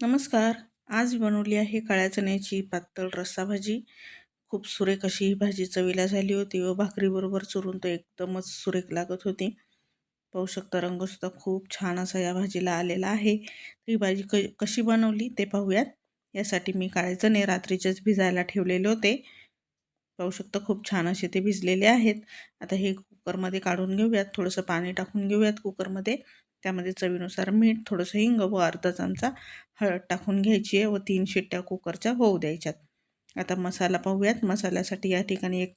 नमस्कार. आज बनवली आहे काळ्या चण्याची पातळ रस्सा भाजी. खूप सुरेख अशी ही भाजी चवीला झाली होती व भाकरीबरोबर चुरून तर एकदमच सुरेख लागत होती. पाहू शकता रंगसुद्धा खूप छान असा या भाजीला आलेला आहे. ही भाजी क कशी बनवली ते पाहूयात. यासाठी मी काळे चणे रात्रीचेच भिजायला ठेवलेले होते. पाहू शकता खूप छान असे ते भिजलेले आहेत. आता हे कुकरमध्ये काढून घेऊयात. थोडंसं पाणी टाकून घेऊयात कुकरमध्ये. त्यामध्ये चवीनुसार मीठ थोडंसं हिंग व अर्धा चमचा हळद टाकून घ्यायची आहे व तीन शिट्ट्या कुकरच्या होऊ द्यायच्यात. आता मसाला पाहूयात. मसाल्यासाठी या ठिकाणी एक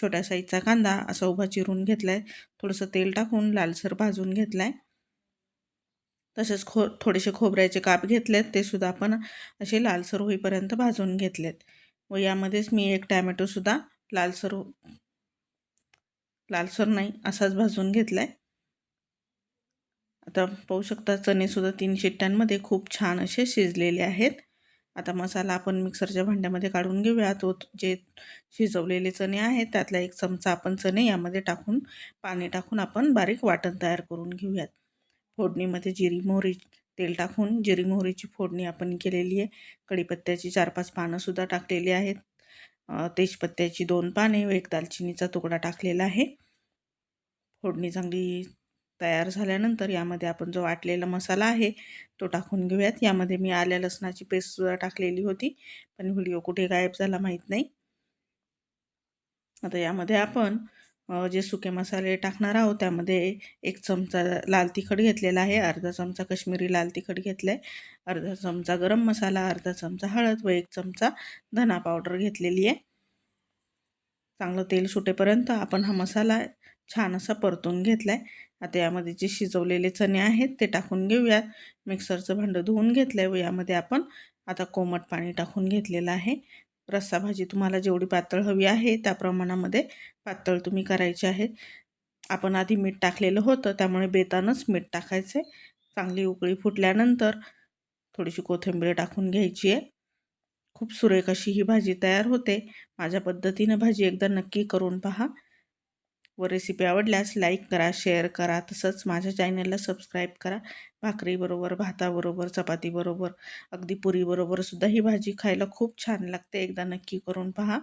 छोट्या साईजचा कांदा असा उभा चिरून घेतला आहे थोडंसं तेल टाकून लालसर भाजून घेतला आहे तसेच खो थोडेसे खोबऱ्याचे काप घेतलेत. ते सुद्धा आपण असे लालसर होईपर्यंत भाजून घेतलेत. व यामध्येच मी एक टॅमॅटोसुद्धा लालसर लालसर नाही असाच भाजून घेतला आहे आता पाहू शकता चणेसुद्धा तीन शिट्ट्यांमध्ये खूप छान असे शिजलेले आहेत. आता मसाला आपण मिक्सरच्या भांड्यामध्ये काढून घेऊया. तो जे शिजवलेले चणे आहेत त्यातला एक चमचा आपण चणे यामध्ये टाकून पाणी टाकून आपण बारीक वाटण तयार करून घेऊयात. फोडणीमध्ये जिरी मोहरी तेल टाकून जिरी मोहरीची फोडणी आपण केलेली आहे. कढीपत्त्याची चार पाच पानंसुद्धा टाकलेली आहेत. तेजपत्त्याची दोन पाने व एक दालचिनीचा तुकडा टाकलेला आहे. फोडणी चांगली तयार झाल्यानंतर यामध्ये आपण जो वाटलेला मसाला आहे तो टाकून घेऊयात. यामध्ये मी आल्या लसणाची पेस्टसुद्धा टाकलेली होती पण व्हिडिओ कुठे गायब झाला माहीत नाही. आता यामध्ये आपण जे सुके मसाले टाकणार आहोत त्यामध्ये एक चमचा लाल तिखट घेतलेला आहे अर्धा चमचा कश्मीरी लाल तिखट घेतलं आहे अर्धा चमचा गरम मसाला अर्धा चमचा हळद व एक चमचा धना पावडर घेतलेली आहे. चांगलं तेल सुटेपर्यंत आपण हा मसाला छान असा परतून घेतला आहे आता यामध्ये जे शिजवलेले चणे आहेत ते टाकून घेऊयात. मिक्सरचं भांडं धुवून घेतलं आहे व यामध्ये आपण आता कोमट पाणी टाकून घेतलेलं आहे. रस्सा भाजी तुम्हाला जेवढी पातळ हवी आहे त्या प्रमाणामध्ये पातळ तुम्ही करायची आहे. आपण आधी मीठ टाकलेलं होतं त्यामुळे बेतानच मीठ टाकायचं चांगली उकळी फुटल्यानंतर थोडीशी कोथिंबीर टाकून घ्यायची आहे. खूप सुरेख अशी ही भाजी तयार होते. माझ्या पद्धतीनं भाजी एकदा नक्की करून पहा. व रेसिपी आवडल्यास लाईक करा शेअर करा तसंच माझ्या चॅनलला सबस्क्राईब करा. भाकरीबरोबर भाताबरोबर चपातीबरोबर अगदी पुरीबरोबर सुद्धा ही भाजी खायला खूप छान लागते. एकदा नक्की करून पहा.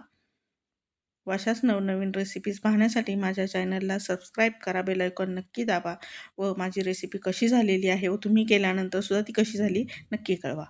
अशाच नवनवीन रेसिपीज पाहण्यासाठी माझ्या चॅनलला सबस्क्राईब करा. बेलायकॉन नक्की दाबा. व माझी रेसिपी कशी झालेली आहे व तुम्ही केल्यानंतर सुद्धा ती कशी झाली नक्की कळवा.